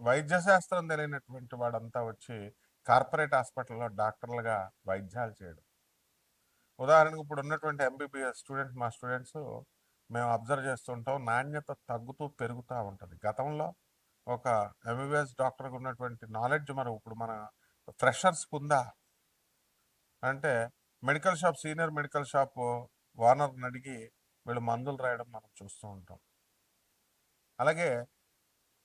వైద్య శాస్త్రం తెలియనటువంటి వాడంతా వచ్చి కార్పొరేట్ హాస్పిటల్లో డాక్టర్లుగా వైద్యాలు చేయడం. ఉదాహరణకు ఇప్పుడు ఉన్నటువంటి ఎంబీబీఎస్ స్టూడెంట్స్ మా స్టూడెంట్స్ మేము అబ్జర్వ్ చేస్తుంటాం నాణ్యత తగ్గుతూ పెరుగుతూ ఉంటుంది. గతంలో ఒక ఎంబీబీఎస్ డాక్టర్కి ఉన్నటువంటి నాలెడ్జ్ మనం ఇప్పుడు మన ఫ్రెషర్స్కి ఉందా అంటే medical shop senior medical shop ఓనర్ని అడిగి వీళ్ళు మందులు రాయడం మనం చూస్తూ ఉంటాం. అలాగే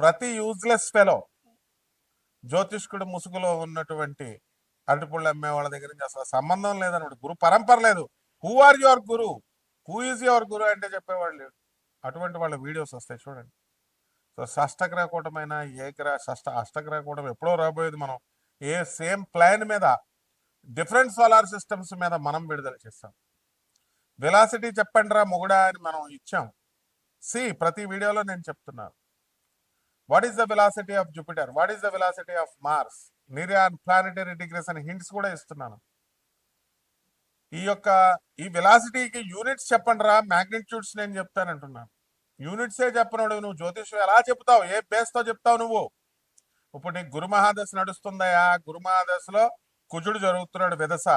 ప్రతి యూజ్లెస్ ఫెలో జ్యోతిష్కుడు ముసుగులో ఉన్నటువంటి అరటిపళ్ళు అమ్మే వాళ్ళ దగ్గర నుంచి అసలు సంబంధం లేదన్నమాట గురు పరంపర లేదు. Who are your guru who is your guru అంటే చెప్పేవాళ్ళు లేడు. అటువంటి వాళ్ళ వీడియోస్ వస్తాయి చూడండి. సో షష్టగ్రహ కూటమైన ఏ గ్రహ షష్ట అష్టగ్రహ కూటమి ఎప్పుడో రాబోయేది మనం ఏ సేమ్ ప్లాన్ మీద డిఫరెంట్ సోలార్ సిస్టమ్స్ మీద మనం విడుదల చేస్తాం. వెలాసిటీ చెప్పండి రా మొగుడా అని మనం ఇచ్చాం. సి ప్రతి వీడియోలో నేను చెప్తున్నాను. What is the velocity of Jupiter what is the velocity of Mars నిర్యాన్ planetary degrees అని హింట్స్ కూడా ఇస్తున్నాను. ఈ యొక్క ఈ వెలాసిటీకి యూనిట్స్ చెప్పండి రా మ్యాగ్నిట్యూడ్స్ నేను చెప్తానంటున్నాను యూనిట్సే చెప్పనోడు నువ్వు జ్యోతిష్యం ఎలా చెప్తావు? ఏ బేస్తో చెప్తావు నువ్వు? ఇప్పుడు నీకు గురు మహాదశ నడుస్తుందయా? గురు మహాదశలో కుజుడు జరుగుతున్నాడు విదస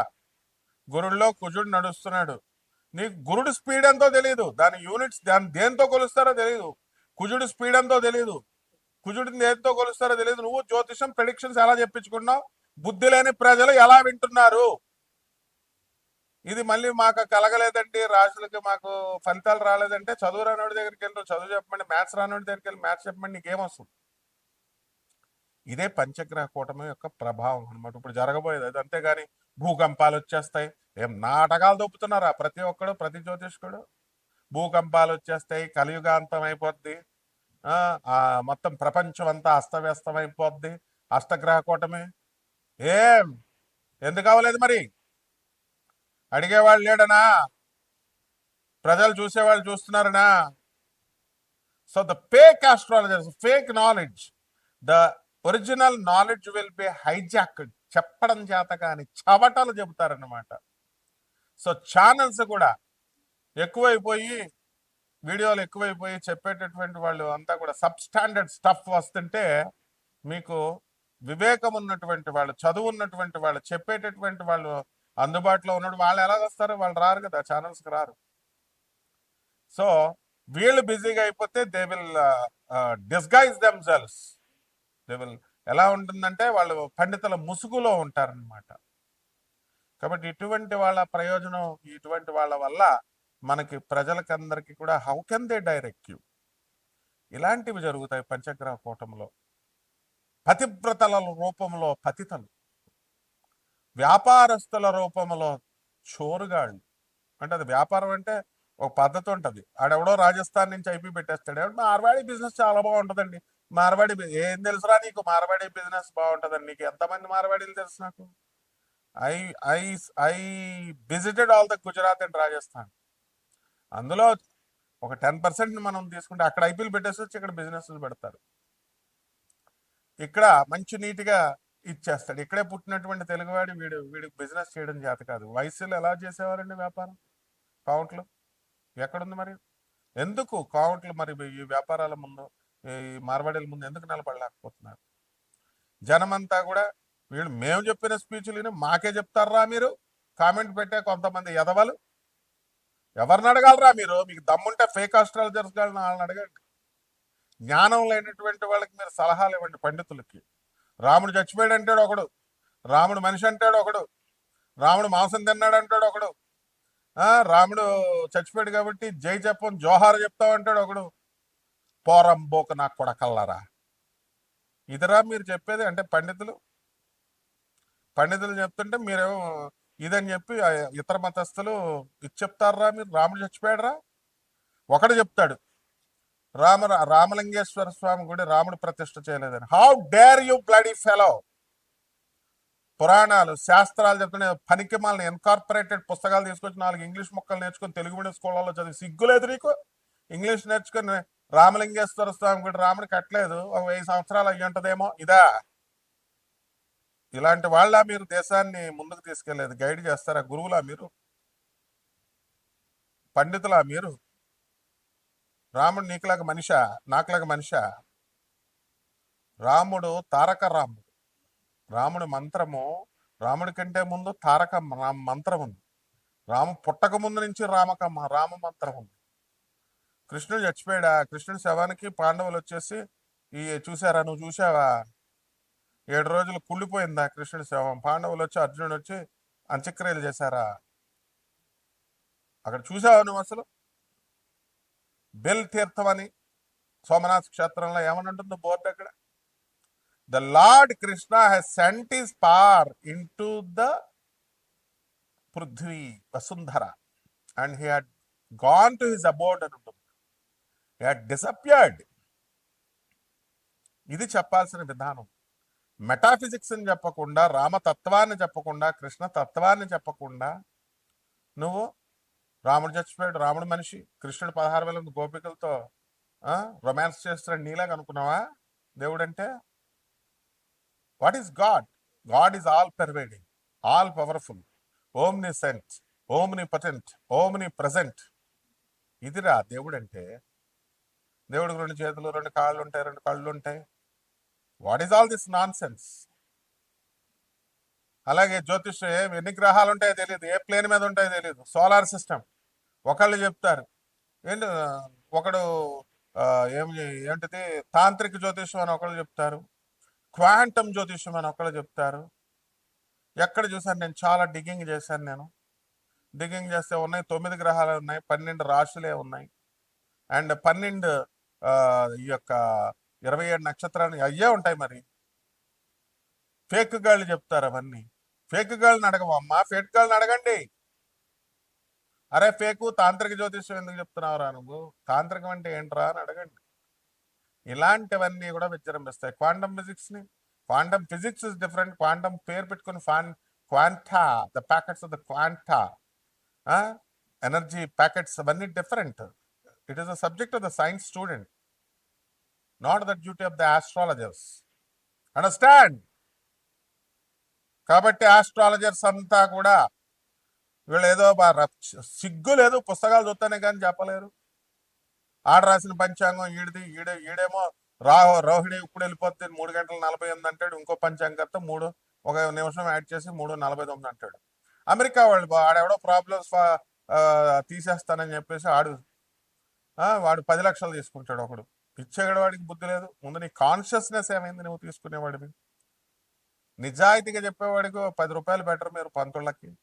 గురుల్లో కుజుడు నడుస్తున్నాడు. నీకు గురుడు స్పీడ్ ఎంతో తెలియదు దాని యూనిట్స్ దాని దేంతో కొలుస్తారో తెలియదు కుజుడు స్పీడ్ ఎంతో తెలియదు కుజుడిని దేనితో కొలుస్తారో తెలియదు. నువ్వు జ్యోతిషం ప్రెడిక్షన్స్ ఎలా చెప్పించుకున్నావు? బుద్ధి లేని ప్రజలు ఎలా వింటున్నారు? ఇది మళ్ళీ మాకు కలగలేదండి. రాజులకి మాకు ఫలితాలు రాలేదంటే చదువు రానోడి దగ్గరికి వెళ్ళి చదువు చెప్పమండి మ్యాథ్స్ రానోడి దగ్గరికి వెళ్ళి మ్యాథ్స్ చెప్పండి నీకేమొస్తుంది ఇదే పంచగ్రహ కూటమి యొక్క ప్రభావం అన్నమాట. ఇప్పుడు జరగబోయేది అది. అంతేగాని భూకంపాలు వచ్చేస్తాయి. ఏం నాటకాలు దొప్పుతున్నారా ప్రతి ఒక్కడు ప్రతి జ్యోతిష్కుడు. భూకంపాలు వచ్చేస్తాయి కలియుగాంతం అయిపోద్ది. మొత్తం ప్రపంచం అంతా అస్తవ్యస్తం అయిపోద్ది అష్టగ్రహ కూటమి. ఏం? ఎందుకు అవ్వలేదు మరి? అడిగేవాళ్ళు లేడనా? ప్రజలు చూసేవాళ్ళు చూస్తున్నారనా? So the fake astrologers fake knowledge the original knowledge will be hijack చెప్పడం చేత కానీ చవటలు చెబుతారన్నమాట. సో ఛానల్స్ కూడా ఎక్కువైపోయి వీడియోలు ఎక్కువైపోయి చెప్పేటటువంటి వాళ్ళు అంతా కూడా సబ్ స్టాండర్డ్ స్టఫ్ వస్తుంటే మీకు వివేకం ఉన్నటువంటి వాళ్ళు చదువు ఉన్నటువంటి వాళ్ళు చెప్పేటటువంటి వాళ్ళు అందుబాటులో ఉన్నట్టు వాళ్ళు ఎలా వస్తారు వాళ్ళు రారు కదా ఛానల్స్కి రారు. సో వీళ్ళు బిజీగా అయిపోతే they will disguise themselves they will ఎలా ఉంటుందంటే వాళ్ళు పండితుల ముసుగులో ఉంటారనమాట కాబట్టి ఇటువంటి వాళ్ళ ప్రయోజనం ఇటువంటి వాళ్ళ వల్ల మనకి ప్రజలకందరికీ కూడా how can they direct you ఇలాంటివి జరుగుతాయి పంచగ్రహ కూటంలో. పతివ్రతల రూపంలో పతితలు. వ్యాపారస్తుల రూపంలో చోరుగాళ్ళు. అంటే అది వ్యాపారం అంటే ఒక పద్ధతి ఉంటుంది. ఆడెవడో రాజస్థాన్ నుంచి ఐపీ పెట్టేస్తాడు. ఎవడు మార్వాడి బిజినెస్ చాలా బాగుంటుందండి. మార్వాడి ఏం తెలుసురా నీకు? మార్వాడి బిజినెస్ బాగుంటుందండి నీకు ఎంతమంది మార్వాడీలు తెలుసు నాకు? I I I visited all the Gujarat and Rajasthan అందులో ఒక టెన్ పర్సెంట్ మనం తీసుకుంటే అక్కడ ఐపీఎల్ పెట్టేసి వచ్చి ఇక్కడ బిజినెస్లు పెడతారు. ఇక్కడ మంచి నీట్గా ఇచ్చేస్తాడు. ఇక్కడే పుట్టినటువంటి తెలుగువాడి వీడు వీడికి బిజినెస్ చేయడం చేత కాదు. వయసులో ఎలా చేసేవారండి వ్యాపారం? కౌంట్లు ఎక్కడుంది మరి? ఎందుకు కౌంట్లు మరి ఈ వ్యాపారాల ముందు ఈ మార్వాడీల ముందు ఎందుకు నిలబడలేకపోతున్నారు? జనమంతా కూడా వీళ్ళు మేము చెప్పిన స్పీచ్లు మాకే చెప్తారా మీరు? కామెంట్ పెట్టే కొంతమంది ఎదవలు ఎవరిని అడగాలరా మీరు? మీకు దమ్ముంటే ఫేక్ ఆస్ట్రాలజర్స్ వాళ్ళని వాళ్ళని అడగండి. జ్ఞానం లేనటువంటి వాళ్ళకి మీరు సలహాలు ఇవ్వండి పండితులకి. రాముడు చచ్చిపోయాడు అంటాడు ఒకడు. రాముడు మనిషి అంటాడు ఒకడు. రాముడు మాంసం తిన్నాడు అంటాడు ఒకడు. రాముడు చచ్చిపోయాడు కాబట్టి జై చెప్పం జోహార్ చెప్తావు అంటాడు ఒకడు. పోరం బోక నాకు కొడకల్లారా? ఇదిరా మీరు చెప్పేది అంటే పండితులు. పండితులు చెప్తుంటే మీరేమో ఇదని చెప్పి ఇతర మతస్థులు ఇది చెప్తారా మీరు? రాముడు చచ్చిపోయాడరా? ఒకడు చెప్తాడు రామ రామలింగేశ్వర స్వామి గుడి రాముడు ప్రతిష్ఠ చేయలేదని. How dare you bloody fellow పురాణాలు శాస్త్రాలు చెప్తున్న పనికి మాలని ఇన్కార్పొరేటెడ్ పుస్తకాలు తీసుకొచ్చి నాలుగు ఇంగ్లీష్ మొక్కలు నేర్చుకొని తెలుగు మీడియం స్కూళ్ళలో చదివి సిగ్గులేదు నీకు? ఇంగ్లీష్ నేర్చుకొని రామలింగేశ్వర స్వామి గుడి రాముడు కట్టలేదు ఒక వెయ్యి సంవత్సరాలు అయ్యి ఉంటుందేమో ఇదా? ఇలాంటి వాళ్ళ మీరు దేశాన్ని ముందుకు తీసుకెళ్ళేదు? గైడ్ చేస్తారా గురువులా మీరు? పండితులా మీరు? రాముడు నీకులాగా మనిషా? నాకులాగా మనిష? రాముడు తారక రాముడు. రాముడి మంత్రము రాముడి కంటే ముందు తారక మంత్రం ఉంది రాము పుట్టక ముందు నుంచి రామక రామ మంత్రం ఉంది కృష్ణుడు చచ్చిపోయాడా? కృష్ణుడి శవానికి పాండవులు వచ్చేసి ఈ చూసారా నువ్వు చూసావా ఏడు రోజులు కుళ్ళిపోయిందా కృష్ణుడి శవం? పాండవులు వచ్చి అర్జునుడు వచ్చి అంత్యక్రియలు చేశారా? అక్కడ చూసావా నువ్వు అసలు? బెల్ తీర్థం అని సోమనాథ్ క్షేత్రంలో ఏమని ఉంటుందో బోర్డు అక్కడ? The lord Krishna he's sent his par into the Prithvi Vasundhara and he had gone to his about అని ఉంటుంది. He had disappeared. ఇది చెప్పాల్సిన విధానం. మెటాఫిజిక్స్ అని చెప్పకుండా రామతత్వాన్ని చెప్పకుండా కృష్ణ తత్వాన్ని చెప్పకుండా నువ్వు రాముడు చచ్చిపోయాడు రాముడు మనిషి కృష్ణుడు పదహారు వేల గోపికలతో రొమాన్స్ చేస్తున్నాడు నీలాగా అనుకున్నావా? దేవుడు అంటే what is God God is all pervading all powerful omniscient omnipotent omnipresent ఇదిరా దేవుడు అంటే దేవుడికి రెండు చేతులు రెండు కాళ్ళు ఉంటాయి రెండు కళ్ళు ఉంటాయి. What is all this nonsense అలాగే జ్యోతిష్ ఎన్ని గ్రహాలు ఉంటాయో తెలియదు ఏ ప్లేన్ మీద ఉంటాయో తెలియదు సోలార్ సిస్టమ్ ఒకళ్ళు చెప్తారు ఏంటి ఒకడు ఏం ఏంటిది తాంత్రిక జ్యోతిష్యం అని ఒకళ్ళు చెప్తారు క్వాంటమ్ జ్యోతిష్యం అని ఒకళ్ళు చెప్తారు. ఎక్కడ చూసాను నేను? చాలా డిగ్గింగ్ చేశాను నేను. డిగ్గింగ్ చేస్తే ఉన్నాయి తొమ్మిది గ్రహాలు ఉన్నాయి పన్నెండు రాశులే ఉన్నాయి. అండ్ పన్నెండు ఈ యొక్క ఇరవై ఏడు నక్షత్రాలు అయ్యే ఉంటాయి మరి. ఫేక్ గాళ్ళు చెప్తారు అవన్నీ. ఫేక్ గాళ్ళని అడగవమ్మా ఫేక్ గాళ్ళని అడగండి. అరే ఫేకు తాంత్రిక జ్యోతిష్యం ఎందుకు చెప్తున్నావురా నువ్వు? తాంత్రికం అంటే ఏంట్రా అని అడగండి. ఇలాంటివన్నీ కూడా విజృంభిస్తాయి. Quantum ఫిజిక్స్ని quantum physics is different. Quantum పేరు పెట్టుకుని fan quanta the packets of the quanta. Energy packets అవన్నీ different. It is the subject of the science student. Not the duty of the astrologers understand కాబట్టి astrologers అంతా కూడా వీళ్ళు ఏదో బా- సిగ్గు లేదు పుస్తకాలు చూస్తేనే కానీ చెప్పలేరు. ఆడ రాసిన పంచాంగం ఈడిది ఈడే ఈడేమో రాహో రోహిణి ఇప్పుడు వెళ్ళిపోతే మూడు గంటల నలభై ఎనిమిది అంటాడు ఇంకో పంచాంగంతో మూడు ఒక నిమిషం యాడ్ చేసి మూడు నలభై తొమ్మిది అంటాడు. అమెరికా వాళ్ళు బా- ఆడెవడో ప్రాబ్లమ్స్ తీసేస్తానని చెప్పేసి ఆడు వాడు పది లక్షలు తీసుకుంటాడు ఒకడు. పిచ్చేగడ వాడికి బుద్ధి లేదు. ముందు నీ కాన్షియస్నెస్ ఏమైంది నువ్వు తీసుకునేవాడివి? నిజాయితీగా చెప్పేవాడికి పది రూపాయలు బెటర్ మీరు పంతుళ్ళకి.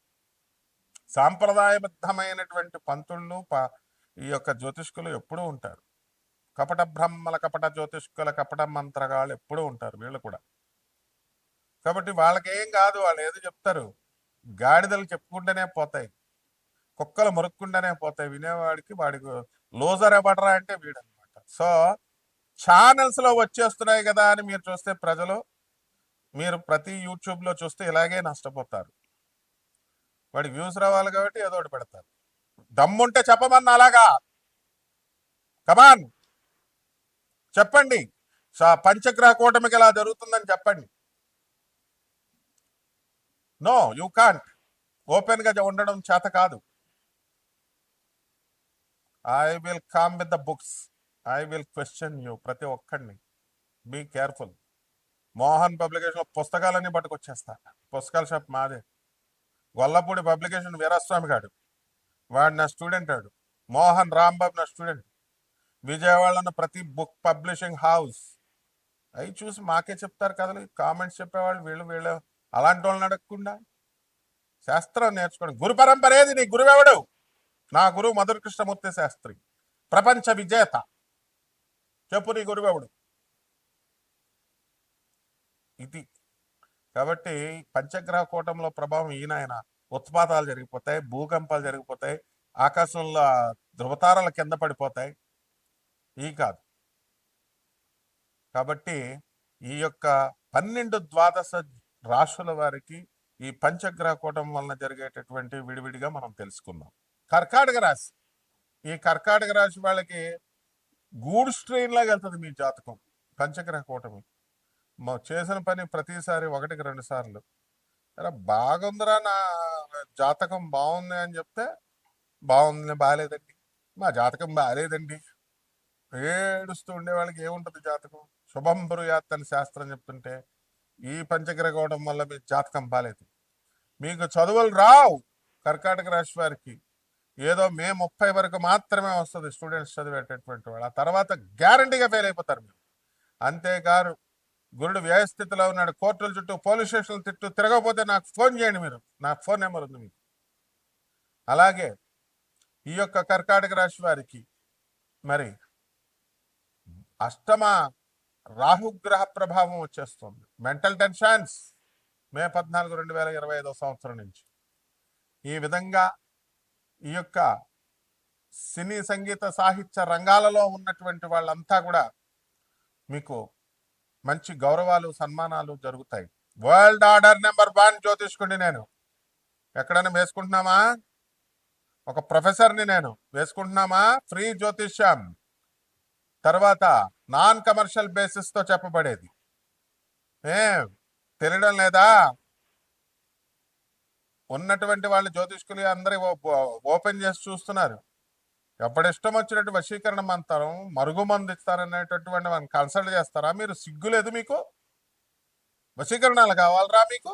సాంప్రదాయబద్ధమైనటువంటి పంతుళ్ళు ప- ఈ యొక్క జ్యోతిష్కులు ఎప్పుడూ ఉంటారు. కపట బ్రహ్మల కపట జ్యోతిష్కుల కపట మంత్రగాళ్ళు ఎప్పుడూ ఉంటారు వీళ్ళు కూడా. కాబట్టి వాళ్ళకేం కాదు వాళ్ళు ఏదో చెప్తారు. గాడిదలు చెప్పుకుంటూనే పోతాయి. కుక్కలు మురుక్కుంటూనే పోతాయి. వినేవాడికి వాడికి లోజర్ ఎవడరా అంటే వీడన్నమాట సో ఛానల్స్లో వచ్చేస్తున్నాయి కదా అని మీరు చూస్తే ప్రజలు మీరు ప్రతి యూట్యూబ్లో చూస్తే ఇలాగే నష్టపోతారు. వాడి వ్యూస్ రావాలి కాబట్టి ఏదో ఒకటి పెడతారు. దమ్ముంటే చెప్పమన్నా అలాగా. కమాన్ చెప్పండి. పంచగ్రహ కూటమికి ఇలా జరుగుతుందని చెప్పండి. నో యూ కాంట్ ఓపెన్గా ఉండడం చేత కాదు. I will come with the books I will question you ప్రతి ఒక్కడిని. బీ కేర్ఫుల్ మోహన్ పబ్లికేషన్లో పుస్తకాలన్నీ పట్టుకొచ్చేస్తా. పుస్తకాల షాప్ మాదే. గొల్లపూడి పబ్లికేషన్ వీరాస్వామి గాడు. వాడు నా స్టూడెంట్ ఆడు మోహన్ రాంబాబు నా స్టూడెంట్. విజయవాడలో ప్రతి బుక్ పబ్లిషింగ్ హౌస్. అవి చూసి మాకే చెప్తారు కదలు. కామెంట్స్ చెప్పేవాళ్ళు వీళ్ళు వీళ్ళు అలాంటి వాళ్ళని అడగకుండా. శాస్త్రం నేర్చుకోండి. గురు పరంపర ఏది? నీ గురువెవడు? నా గురువు మధుర కృష్ణమూర్తి శాస్త్రి. ప్రపంచ విజేత. చెప్పు నీ గురువెవడు ఇది. కాబట్టి పంచగ్రహ కూటంలో ప్రభావం ఈయన ఉత్పాతాలు జరిగిపోతాయి భూకంపాలు జరిగిపోతాయి ఆకాశంలో ధృవతారాల కింద పడిపోతాయి. ఈ కాదు. కాబట్టి ఈ యొక్క పన్నెండు ద్వాదశ రాశుల వారికి ఈ పంచగ్రహ కూటం వలన జరిగేటటువంటి విడివిడిగా మనం తెలుసుకుందాం. కర్కాటక రాశి. ఈ కర్కాటక రాశి వాళ్ళకి గూడ్స్ ట్రైన్ లాగా వెళ్తుంది మీ జాతకం. పంచగ్రహ కూటమి. మా చేసిన పని ప్రతిసారి ఒకటికి రెండు సార్లు. అరే బాగుందిరా నా జాతకం బాగుంది అని చెప్తే బాగుంది బాగాలేదండి మా జాతకం బాగాలేదండి ఏడుస్తూ ఉండే వాళ్ళకి ఏముంటది జాతకం? శుభం బ్రూయాత్ అని శాస్త్రం చెప్తుంటే ఈ పంచగ్రహ కూటం వల్ల మీ జాతకం బాగాలేదు మీకు చదువులు రావు కర్కాటక రాశి వారికి. ఏదో మే ముప్పై వరకు మాత్రమే వస్తుంది స్టూడెంట్స్ చదివేటటువంటి వాళ్ళు. ఆ తర్వాత గ్యారంటీగా ఫెయిల్ అయిపోతారు మేము అంతేకాదు గురుడు వ్యయస్థితిలో ఉన్నాడు. కోర్టుల చుట్టూ పోలీస్ స్టేషన్ల చుట్టూ తిరగకపోతే నాకు ఫోన్ చేయండి మీరు. నాకు ఫోన్ నెంబర్ ఉంది మీకు. అలాగే ఈ యొక్క కర్కాటక రాశి వారికి మరి అష్టమ రాహుగ్రహ ప్రభావం వచ్చేస్తుంది. మెంటల్ టెన్షన్స్ మే పద్నాలుగు రెండు వేల ఇరవై ఐదో సంవత్సరం నుంచి. ఈ విధంగా ఈ యొక్క సినీ సంగీత సాహిత్య రంగాలలో ఉన్నటువంటి వాళ్ళంతా కూడా మీకు మంచి గౌరవాలు సన్మానాలు జరుగుతాయి. వరల్డ్ ఆర్డర్ నెంబర్ వన్ జ్యోతిష్కుడిని నేను. ఎక్కడైనా వేసుకుంటున్నామా? ఒక ప్రొఫెసర్ని నేను. వేసుకుంటున్నామా? ఫ్రీ జ్యోతిష్యం. తర్వాత నాన్ కమర్షియల్ బేసిస్తో చెప్పబడేది. ఏ? తెలియడం లేదా? ఉన్నటువంటి వాళ్ళు జ్యోతిష్కులు అందరి ఓపెన్ చేసి చూస్తున్నారు. ఎప్పుడిష్టం వచ్చినట్టు వశీకరణ మంత్రం మరుగుమందు ఇస్తారనేటటువంటి మనం కన్సల్ట్ చేస్తారా? మీరు సిగ్గు లేదు మీకు? వశీకరణాలు కావాలరా మీకు?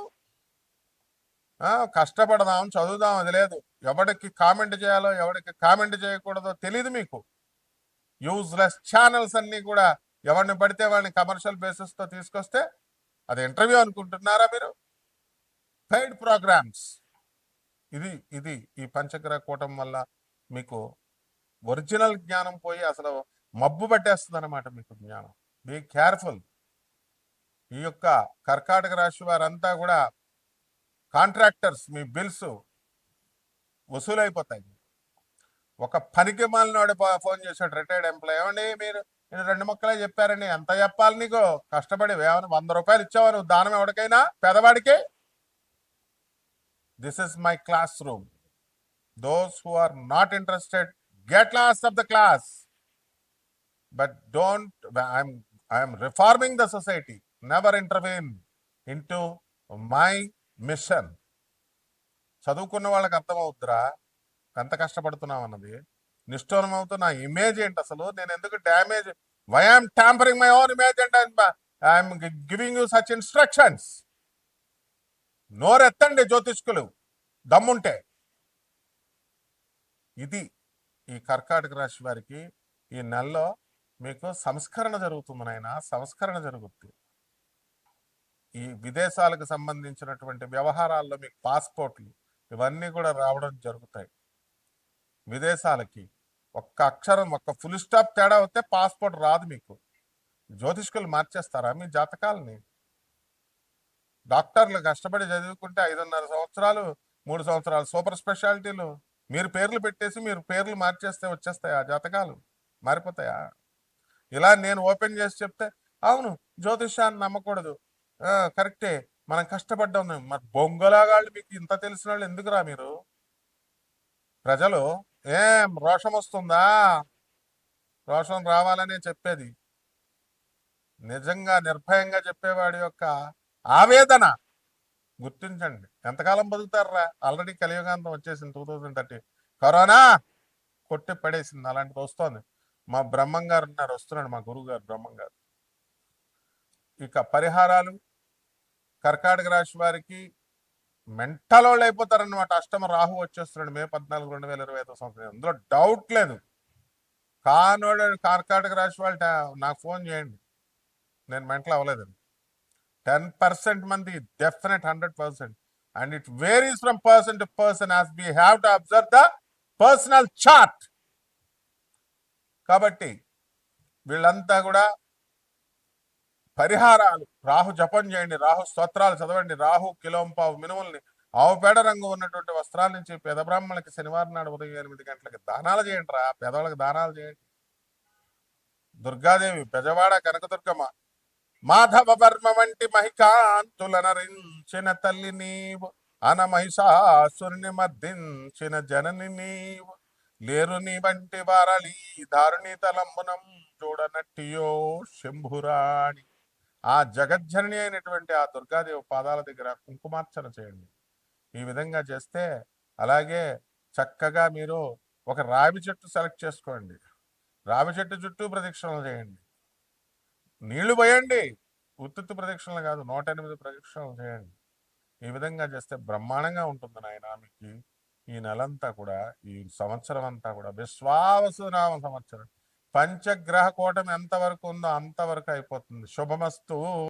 కష్టపడదాం చదువుదాం అది లేదు. ఎవడికి కామెంట్ చేయాలో ఎవడికి కామెంట్ చేయకూడదో తెలియదు మీకు. యూజ్లెస్ ఛానల్స్ అన్నీ కూడా ఎవరిని పడితే వాళ్ళని కమర్షియల్ బేసిస్తో తీసుకొస్తే అది ఇంటర్వ్యూ అనుకుంటున్నారా మీరు? పెయిడ్ ప్రోగ్రామ్స్ ఇది ఇది ఈ పంచగ్రహ కూటం వల్ల మీకు ఒరిజినల్ జ్ఞానం పోయి అసలు మబ్బు పట్టేస్తుంది అనమాట మీకు జ్ఞానం. Be careful. ఈ యొక్క కర్కాటక రాశి వారంతా కూడా కాంట్రాక్టర్స్ మీ బిల్స్ వసూలైపోతాయి. ఒక పనికి మాలినోడు పో- ఫోన్ చేశాడు రిటైర్డ్ ఎంప్లాయ్ ఏమండి మీరు? నేను రెండు మొక్కలే చెప్పారండి ఎంత చెప్పాలి నీకు? కష్టపడి వంద రూపాయలు ఇచ్చావు నువ్వు? దానం ఎవరికైనా? పేదవాడికి? This is my classroom those who are not interested get lost of the class but don't I'm I'm reforming the society never intervene in to my mission చదువుకున్న వాళ్ళకి అర్థమవుద్దిరా? ఎంత కష్టపడుతున్నాం అన్నది? నిష్ఠూరం అవుతూ నా ఇమేజ్ ఏంటి అసలు? నేను ఎందుకు damage why I'm tampering my own image and I'm giving you such instructions నోరెత్తండి జ్యోతిష్కులు దమ్ముంటే. ఇది ఈ కర్కాటక రాశి వారికి ఈ నెలలో మీకు సంస్కరణ జరుగుతుంది నాయన సంస్కరణ జరుగుతుంది ఈ విదేశాలకు సంబంధించినటువంటి వ్యవహారాల్లో మీకు పాస్పోర్ట్లు ఇవన్నీ కూడా రావడం జరుగుతాయి. విదేశాలకి ఒక్క అక్షరం ఒక్క ఫుల్ స్టాప్ తేడా వస్తే పాస్పోర్ట్ రాదు మీకు. జ్యోతిష్కులు మార్చేస్తారా మీ జాతకాలని? డాక్టర్లు కష్టపడి చదువుకుంటే ఐదున్నర సంవత్సరాలు మూడు సంవత్సరాలు సూపర్ స్పెషాలిటీలు. మీరు పేర్లు పెట్టేసి మీరు పేర్లు మార్చేస్తే వచ్చేస్తాయా? జాతకాలు మారిపోతాయా? ఇలా నేను ఓపెన్ చేసి చెప్తే అవును జ్యోతిష్యాన్ని నమ్మకూడదు. కరెక్టే. మనం కష్టపడ్డాం మరి బొంగలాగాళ్ళు మీకు ఇంత తెలిసిన వాళ్ళు ఎందుకురా మీరు? ప్రజలు ఏం రోషం వస్తుందా? రోషం రావాలనే చెప్పేది. నిజంగా నిర్భయంగా చెప్పేవాడి యొక్క ఆవేదన. గుర్తించండి. ఎంతకాలం బతుకుతారా ఆల్రెడీ కలియుగాంతం వచ్చేసింది టూ థౌజండ్ థర్టీ కరోనా కొట్టి పడేసింది అలాంటిది వస్తోంది. మా బ్రహ్మం గారు ఉన్నారు. వస్తున్నాడు మా గురువు గారు బ్రహ్మం గారు ఇక పరిహారాలు కర్కాటక రాశి వారికి మెంటల్ వాళ్ళు అయిపోతారన్నమాట. అష్టమ రాహు వచ్చేస్తున్నాడు. మే పద్నాలుగు రెండు వేల ఇరవై ఐదో సంవత్సరం. అందులో డౌట్ లేదు. కానోడు కర్కాటక రాశి వాళ్ళు నాకు ఫోన్ చేయండి. నేను మెంటలు అవ్వలేదండి. టెన్ పర్సెంట్ మంది definite hundred percent and it varies from person to person as be have to observe the personal chart కాబట్టి వీళ్ళంతా కూడా పరిహారాలు రాహు జపం చేయండి రాహు స్తోత్రాలు చదవండి రాహు కిలోంపావు మినుముల్ని ఆవుపేడ రంగు ఉన్నటువంటి వస్త్రాల నుంచి పేద బ్రాహ్మణులకి శనివారం నాడు ఉదయం ఎనిమిది గంటలకు దానాలు చేయండి రా పేదవాళ్ళకి దానాలు చేయండి. దుర్గాదేవి పెజవాడ కనకదుర్గమ్మ మాధవ వర్మ వంటి మహికాంతులనరించిన తల్లి నీవు అన మహిషాసురుని మర్దించిన జనని నీవు. లేరు నీ వంటి వారలి దారుణి తలంబునం చూడనట్టియో శంభురాణి. ఆ జగజ్జనని అయినటువంటి ఆ దుర్గాదేవి పాదాల దగ్గర కుంకుమార్చన చేయండి. ఈ విధంగా చేస్తే అలాగే చక్కగా మీరు ఒక రావి చెట్టు సెలెక్ట్ చేసుకోండి. రావి చెట్టు చుట్టూ ప్రదక్షిణలు చేయండి. నీళ్ళు పోయండి. ఉత్తుత్తు ప్రదక్షిణలు కాదు నూట ఎనిమిది ప్రదక్షిణలు చేయండి. ఈ విధంగా చేస్తే బ్రహ్మాండంగా ఉంటుంది నాయన మీకు. ఈ నెలంతా కూడా ఈ సంవత్సరం అంతా కూడా విశ్వావసునామ సంవత్సరం. పంచగ్రహ కూటమి ఎంతవరకు ఉందో అంతవరకు అయిపోతుంది. శుభమస్తు.